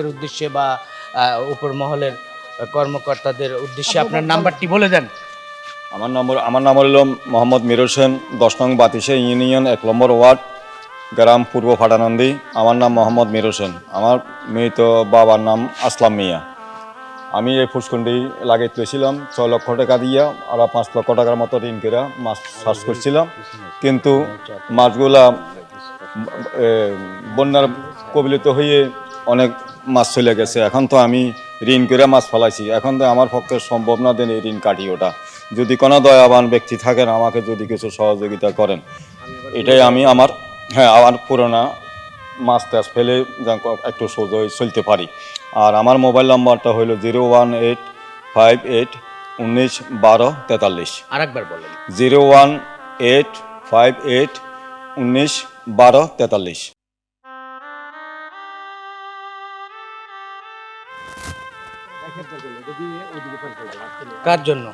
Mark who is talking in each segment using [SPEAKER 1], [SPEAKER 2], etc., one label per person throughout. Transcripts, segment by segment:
[SPEAKER 1] এর উদ্দেশ্যে বা উপর মহলের কর্মকর্তাদের উদ্দেশ্যে আপনার নাম্বারটি বলে দেন।
[SPEAKER 2] আমার নম্বর আমার নাম হল মোহাম্মদ মির হোসেন দশ নং বাতিশে ইউনিয়ন এক নম্বর ওয়ার্ড গ্রাম পূর্ব ফাটানন্দী। আমার নাম মোহাম্মদ মির হোসেন আমার মৃত বাবার নাম আসলাম মিয়া। আমি এই ফুসকুন্ডি লাগিয়ে তুলেছিলাম ছয় লক্ষ টাকা দিয়া আর পাঁচ লক্ষ টাকার মতো ঋণ করে মাছ চাষ করছিলাম। কিন্তু মাছগুলা বন্যার কবলিত হয়ে অনেক মাছ চলে গেছে। এখন তো আমি ঋণ করে মাছ ফলাইছি। এখন তো আমার পক্ষে সম্ভব না দেন এই ঋণ কাটি ওটা যদি কোনো দয়াবান ব্যক্তি থাকেন আমাকে যদি কিছু সহযোগিতা করেন এটাই আমি আমার হ্যাঁ আমার পুরোনা মাছ টাছ ফেলে একটু সোজা চলতে পারি। আর আমার মোবাইল নাম্বারটা হলো zero one eight five eight উনিশ বারো তেতাল্লিশ।
[SPEAKER 1] আরেকবার বলেন।
[SPEAKER 2] Zero one eight five eight উনিশ বারো তেতাল্লিশ।
[SPEAKER 1] কার জন্য?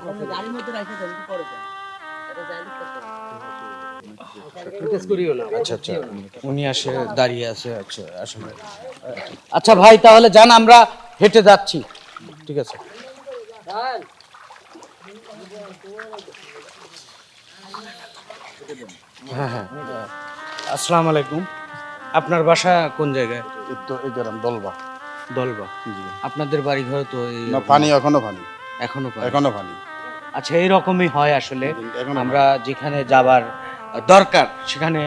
[SPEAKER 1] আচ্ছা আচ্ছা। উনি আসে, দাঁড়িয়ে আছে আচ্ছা আচ্ছা ভাই, তাহলে যান, আমরা হেঁটে যাচ্ছি। ঠিক আছে। হ্যাঁ হ্যাঁ। আসসালামু আলাইকুম। আপনার বাসা কোন জায়গায়?
[SPEAKER 3] দলবা।
[SPEAKER 1] দলবা। আপনাদের বাড়ি ঘর তো এই
[SPEAKER 3] না পানি এখনও পানি।
[SPEAKER 1] এখনও পাই
[SPEAKER 3] এখনও পানি।
[SPEAKER 1] আচ্ছা এইরকমই হয় আসলে।
[SPEAKER 3] এখনও
[SPEAKER 1] আমরা যেখানে যাবার দরকার সেখানে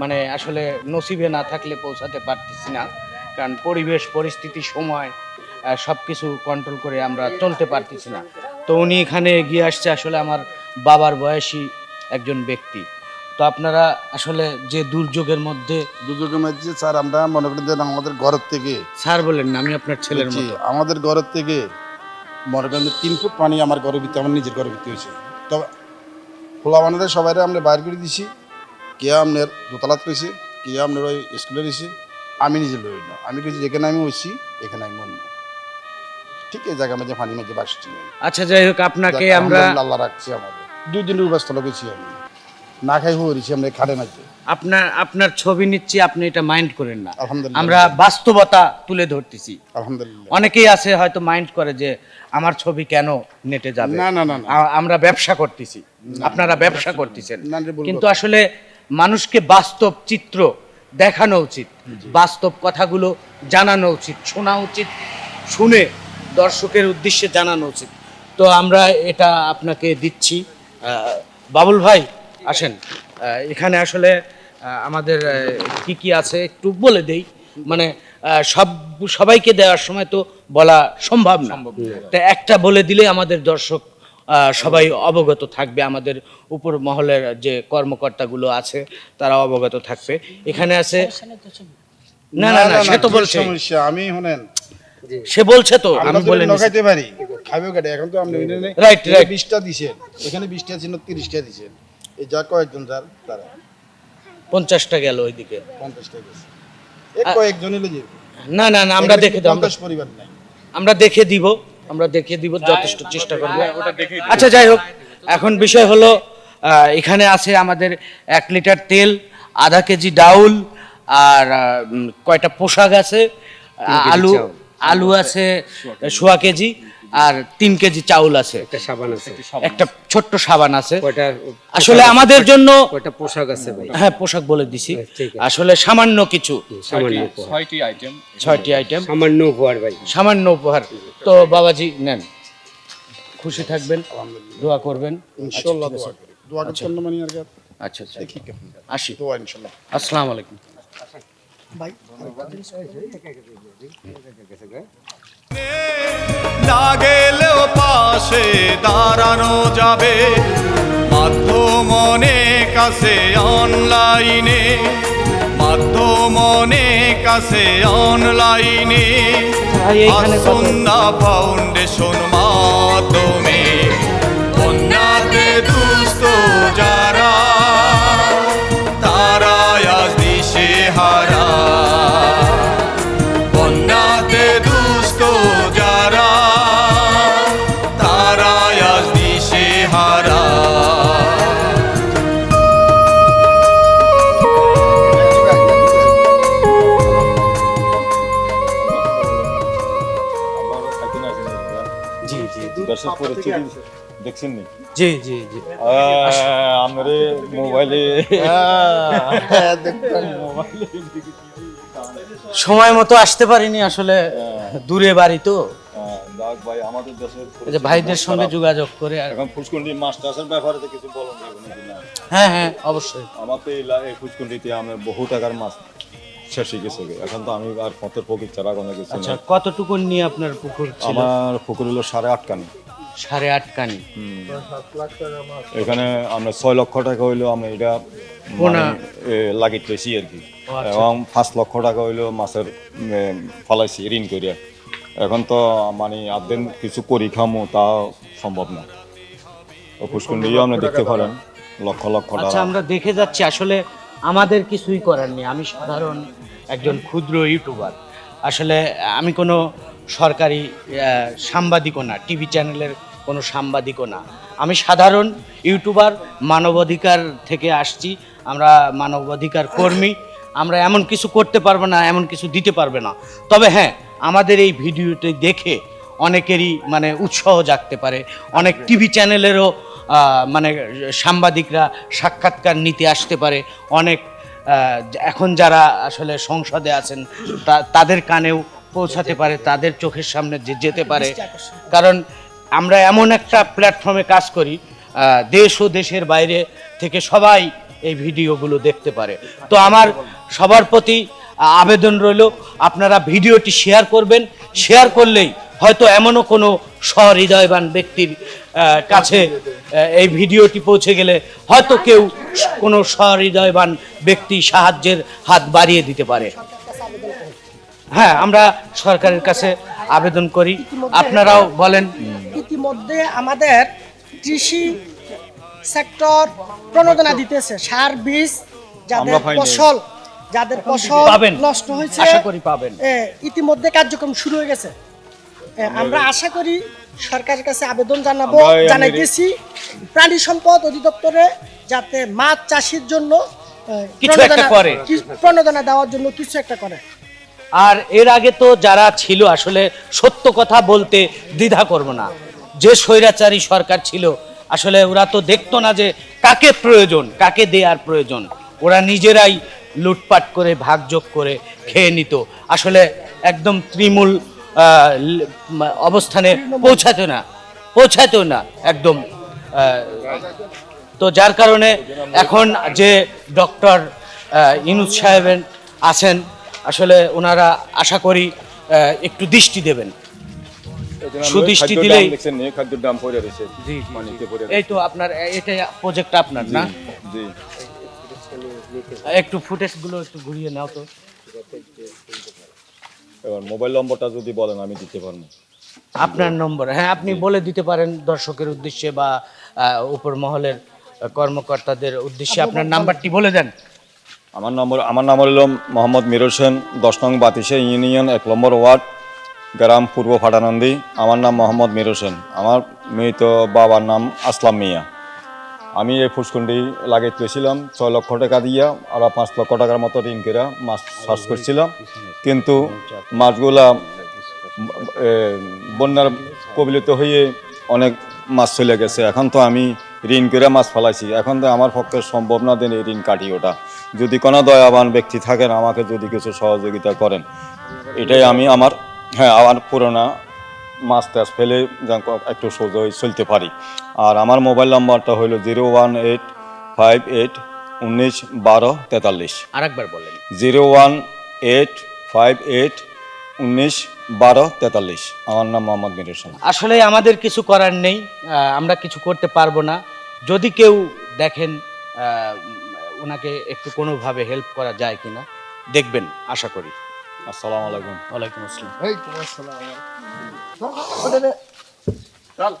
[SPEAKER 1] মানে আসলে নসিবে না থাকলে পৌঁছাতে পারতেছি না। কারণ পরিবেশ পরিস্থিতি সময় সব কিছু কন্ট্রোল করে আমরা চলতে পারতেছি না। তো উনি এখানে এগিয়ে আসছে আসলে আমার বাবার বয়সী একজন ব্যক্তি। তো আপনারা আসলে যে দুর্যোগের মধ্যে
[SPEAKER 3] দুর্যোগের মধ্যে স্যার আমরা মনে করি যে আমাদের ঘরের থেকে
[SPEAKER 1] স্যার বলেন না আমি আপনার ছেলের
[SPEAKER 3] জি,
[SPEAKER 1] মতো।
[SPEAKER 3] আমাদের ঘরের থেকে মনে করেন যে তিন ফুট পানি আমার ঘরের ভিতরে আমার নিজের ঘরের ভিতরে হয়েছে। তবে খোলা বানাতে সবাই আমরা বাইর করে দিছি। কে আপনার দোতলাত রয়েছে কে আপনার ওই স্কুলে রয়েছে আমি নিজে লই না। আমি কিছু যেখানে আমি হয়েছি এখানে আমি মন ঠিক এই জায়গা মাঝে পানি মাঝে বাসছি।
[SPEAKER 1] আচ্ছা যাই হোক আপনাকে আমরা
[SPEAKER 3] আল্লাহ রাখছি আমাদের। দুই দিন উপাস্তলা গেছি আমি। না খাই হয়েছি আমরা খাটে মাঝে
[SPEAKER 1] আপনার আপনার ছবি নিচ্ছি আপনি এটা মাইন্ড করেন না। আমরা বাস্তবতা তুলে ধরতেছি।
[SPEAKER 3] আলহামদুলিল্লাহ।
[SPEAKER 1] অনেকেই আছে হয়তো মাইন্ড করে যে আমার ছবি কেন নেটে যাবে?
[SPEAKER 3] না না না
[SPEAKER 1] আমরা ব্যবসা করতেছি। আপনারা ব্যবসা করতেছেন। কিন্তু আসলে মানুষকে বাস্তব চিত্র দেখানো উচিত বাস্তব কথাগুলো জানানো উচিত শোনা উচিত শুনে দর্শকের উদ্দেশ্যে জানানো উচিত। তো আমরা এটা আপনাকে দিচ্ছি। বাবুল ভাই আসেন এখানে আসলে আমাদের কি কি আছে একটু বলে দেই। মানে সব সবাইকে দেওয়ার সময় তো বলা সম্ভব না। তা একটা বলে দিলে আমাদের দর্শক সবাই অবগত থাকবে। আমাদের উপর মহলের যে কর্মকর্তাগুলো আছে তারা অবগত থাকবে। এখানে আছে না না না সে তো বলছে।
[SPEAKER 3] সমস্যা আমি শুনেন।
[SPEAKER 1] সে বলছে তো আমি বলে নিছি।
[SPEAKER 3] পারি। কেটে এখন তো আপনি
[SPEAKER 1] Right, right.
[SPEAKER 3] বিশটা দিছেন। এখানে বিশটা ছিল তিরিশটা দিছেন। এই যা কয়েকজন যার তারা।
[SPEAKER 1] পঞ্চাশটা গেল ওইদিকে।
[SPEAKER 3] পঞ্চাশটা গেছে। এই কয়েকজন এলে যে
[SPEAKER 1] না না না আমরা দেখে দেব আমরা-
[SPEAKER 3] পঞ্চাশ পরিবার নাই?
[SPEAKER 1] আমরা দেখে দিব আমরা দেখে দিব যথেষ্ট চেষ্টা করব। আচ্ছা যাই হোক এখন বিষয় হলো এখানে আছে আমাদের এক লিটার তেল আধা কেজি ডাউল আর কয়টা পোশাক আছে? আলু আলু আছে সোয়া কেজি। আর তিন কেজি চাউল আছে।
[SPEAKER 4] একটা সাবান আছে।
[SPEAKER 1] একটা ছোট্ট সাবান আছে। আসলে আমাদের জন্য
[SPEAKER 4] পোশাক আছে
[SPEAKER 1] হ্যাঁ পোশাক বলে দিছি। আসলে সামান্য কিছু।
[SPEAKER 5] ছয়টি আইটেম
[SPEAKER 1] ছয়টি আইটেম
[SPEAKER 4] সামান্য উপহার ভাই।
[SPEAKER 1] সামান্য উপহার। তো বাবাজি নেন। খুশি থাকবেন দোয়া করবেন।
[SPEAKER 3] ইনশাআল্লাহ দোয়া করি দোয়া করছেন মানে আর
[SPEAKER 1] আচ্ছা আচ্ছা। আসি।
[SPEAKER 3] দোয়া ইনশাআল্লাহ
[SPEAKER 1] আসসালামু আলাইকুম।
[SPEAKER 6] না গেলেও পাশে দাঁড়ানো যাবে। মাধ্যমনে কাছে অনলাইনে। মাধ্যমনে কাছে অনলাইনে।
[SPEAKER 1] ভাই?
[SPEAKER 6] আসন্না ফাউন্ডেশন মাধ্যমে
[SPEAKER 2] দেশের পরিস্থিতি দেখছেন নি
[SPEAKER 1] জি জি জি।
[SPEAKER 2] আমার মোবাইলে।
[SPEAKER 1] সময় মতো আসতে পারিনি আসলে দূরে বাড়ি তো।
[SPEAKER 2] ভাই আমাদের দেশের
[SPEAKER 1] ভাইদের সঙ্গে যোগাযোগ করে
[SPEAKER 2] এখন ফুসকুন্ডি মাছ চাষের ব্যাপারে তো কিছু বলুন না?
[SPEAKER 1] হ্যাঁ হ্যাঁ অবশ্যই।
[SPEAKER 2] আমার তো এই ফুসকুন্ডিতে আমার বহু টাকার মাছ শেষ হয়ে গেছে এখন তো আমি আর পথের পকির চারা কোনো কিছু
[SPEAKER 1] আচ্ছা কতটুকু নিয়ে আপনার পুকুর
[SPEAKER 2] আমার পুকুর হলো সাড়ে আট কানি
[SPEAKER 1] সাড়ে আট কানি।
[SPEAKER 2] এখানে আমরা ছয় লক্ষ টাকা হইল আমরা এটা
[SPEAKER 1] পোনা-
[SPEAKER 2] লাগিয়ে পেয়েছি আর কি।
[SPEAKER 1] আচ্ছা।
[SPEAKER 2] এবং পাঁচ লক্ষ টাকা হইল মাছের ফলাইছি ঋণ করিয়া। এখন তো মানে আদেন কিছু করি খামো তা সম্ভব না। ও পুষ্কুন্ডিও আপনি দেখতে পারেন লক্ষ লক্ষ
[SPEAKER 1] আচ্ছা
[SPEAKER 2] টাকা
[SPEAKER 1] আমরা দেখে যাচ্ছি আসলে আমাদের কিছুই করার নেই। আমি সাধারণ একজন ক্ষুদ্র ইউটিউবার। আসলে আমি কোনো সরকারি সাংবাদিকও না, টিভি চ্যানেলের কোনো সাংবাদিকও না। আমি সাধারণ ইউটিউবার, মানবাধিকার থেকে আসছি, আমরা মানবাধিকার কর্মী, আমরা এমন কিছু করতে পারব না, এমন কিছু দিতে পারবে না। তবে হ্যাঁ আমাদের এই ভিডিওটি দেখে অনেকেরই মানে উৎসাহ জাগতে পারে। অনেক টিভি চ্যানেলেরও মানে সাংবাদিকরা সাক্ষাৎকার নিতে আসতে পারে। অনেক এখন যারা আসলে সংসদে আছেন তাদের কানেও পৌঁছাতে পারে তাদের চোখের সামনে যে যেতে পারে। কারণ আমরা এমন একটা প্ল্যাটফর্মে কাজ করি দেশ ও দেশের বাইরে থেকে সবাই এই ভিডিওগুলো দেখতে পারে। তো আমার সবার প্রতি আবেদন রইল আপনারা ভিডিওটি শেয়ার করবেন। শেয়ার করলেই হয়তো এমনও কোনো সহৃদয়বান ব্যক্তির কাছে এই ভিডিওটি পৌঁছে গেলে হয়তো কেউ কোনো সহৃদয়বান ব্যক্তি সাহায্যের হাত বাড়িয়ে দিতে পারে। হ্যাঁ আমরা সরকারের কাছে আবেদন করি। আপনারাও বলেন।
[SPEAKER 5] ইতিমধ্যে আমাদের কৃষি সেক্টর প্রণোদনা দিতেছে। সার বীজ যাদের ফসল যাদের ফসল নষ্ট হয়েছে
[SPEAKER 1] আশা করি পাবেন।
[SPEAKER 5] ইতিমধ্যে কার্যক্রম শুরু হয়ে গেছে। আমরা আশা করি সরকারের কাছে আবেদন জানাব জানাইতেছি। প্রাণী সম্পদ অধিদপ্তরে যাতে মাছ চাষির জন্য প্রণোদনা দেওয়ার জন্য কিছু একটা করে।
[SPEAKER 1] আর এর আগে তো যারা ছিল, আসলে সত্য কথা বলতে দ্বিধা করব না। যে স্বৈরাচারী সরকার ছিল, আসলে ওরা তো দেখতো না যে কাকে প্রয়োজন, কাকে দেয়ার প্রয়োজন। ওরা নিজেরাই লুটপাট করে, ভাগযোগ করে খেয়ে নিত। আসলে একদম তৃণমূল অবস্থানে পৌঁছাতো না পৌঁছাতো না একদম তো যার কারণে এখন যে ডক্টর ইনুজ সাহেবের আছেন আসলে ওনারা আশা করি আহ, একটু দৃষ্টি দেবেন। সুদৃষ্টি দিলেই-
[SPEAKER 2] দাম দেখছেন নি? খাদ্যের দাম পড়ে রয়েছে
[SPEAKER 1] জি, জি,
[SPEAKER 2] পানিতে পড়ে
[SPEAKER 1] এই তো আপনার এটা প্রজেক্ট আপনার না?
[SPEAKER 2] জি
[SPEAKER 1] একটু ফুটেজগুলো একটু ঘুরিয়ে নাও তো।
[SPEAKER 2] এবার মোবাইল নম্বরটা যদি বলেন আমি দিতে পারব।
[SPEAKER 1] আপনার নম্বর হ্যাঁ আপনি বলে দিতে পারেন দর্শকের উদ্দেশ্যে বা আহ, উপর মহলের কর্মকর্তাদের উদ্দেশ্যে আপনার নাম্বারটি বলে দেন।
[SPEAKER 2] আমার নম্বর আমার নাম হলো মোহাম্মদ মির হোসেন দশ নং বাতিশে ইউনিয়ন, এক নম্বর ওয়ার্ড, গ্রাম পূর্ব ফাটানন্দি। আমার নাম মোহাম্মদ মির হোসেন আমার মৃত বাবার নাম আসলাম মিয়া। আমি এই ফুসকুন্ডি লাগাইতেছিলাম ছয় লক্ষ টাকা দিয়া আর পাঁচ লক্ষ টাকার মতো ঋণ করে মাছ চাষ করছিলাম। কিন্তু মাছগুলা বন্যার কবলিত হয়ে অনেক মাছ চলে গেছে। এখন তো আমি ঋণ করে মাছ ফেলাইছি। এখন তো আমার পক্ষে সম্ভব না দেন এই ঋণ কাটি ওটা যদি কোনো দয়াবান ব্যক্তি থাকেন আমাকে যদি কিছু সহযোগিতা করেন। এটাই আমি আমার হ্যাঁ আমার পুরোনা মাছ টাছ ফেলে একটু সোজা চলতে পারি। আর আমার মোবাইল নাম্বারটা হলো zero one eight five eight উনিশ বারো তেতাল্লিশ।
[SPEAKER 1] আরেকবার বলেন।
[SPEAKER 2] Zero one eight five eight উনিশ বারো তেতাল্লিশ। আমার নাম মোহাম্মদ মির
[SPEAKER 1] আসলে আমাদের কিছু করার নেই আমরা কিছু করতে পারব না। যদি কেউ দেখেন ওনাকে একটু কোনোভাবে হেল্প করা যায় কিনা দেখবেন আশা করি।
[SPEAKER 2] আসসালামু আলাইকুম।
[SPEAKER 1] ওয়ালাইকুম আসসালাম।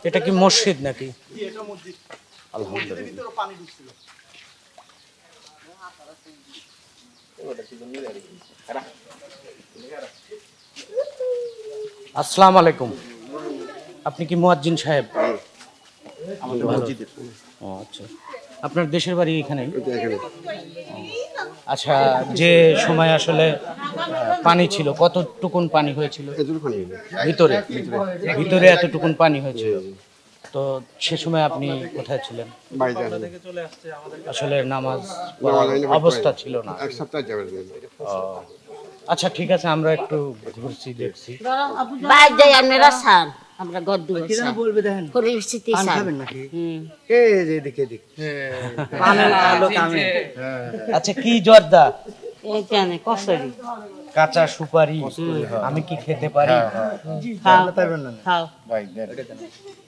[SPEAKER 1] এটা কি মসজিদ নাকি? আসসালামু আলাইকুম। আপনি কি মুয়াজ্জিন সাহেব? ও আচ্ছা। আপনার দেশের বাড়ি এখানেই আচ্ছা যে সময় আসলে পানি ছিল কতটুকুন পানি হয়েছিল? ভিতরে? ভিতরে। এতটুকুন পানি হয়েছিল। তো সে সময় আপনি কোথায় ছিলেন? আসলে নামাজ অবস্থা ছিল না। ও। আচ্ছা ঠিক আছে আমরা একটু ঘুরছি দেখছি।
[SPEAKER 7] আমরা কিরা
[SPEAKER 5] বলবে দেখেন।
[SPEAKER 7] পরিস্থিতি খাবেন
[SPEAKER 5] নাকি? এ যে দেখে দেখ
[SPEAKER 1] আচ্ছা কি জর্দা?
[SPEAKER 7] এইখানে কসরি।
[SPEAKER 1] কাঁচা সুপারি। আমি কি খেতে পারি?
[SPEAKER 7] খাও খাও।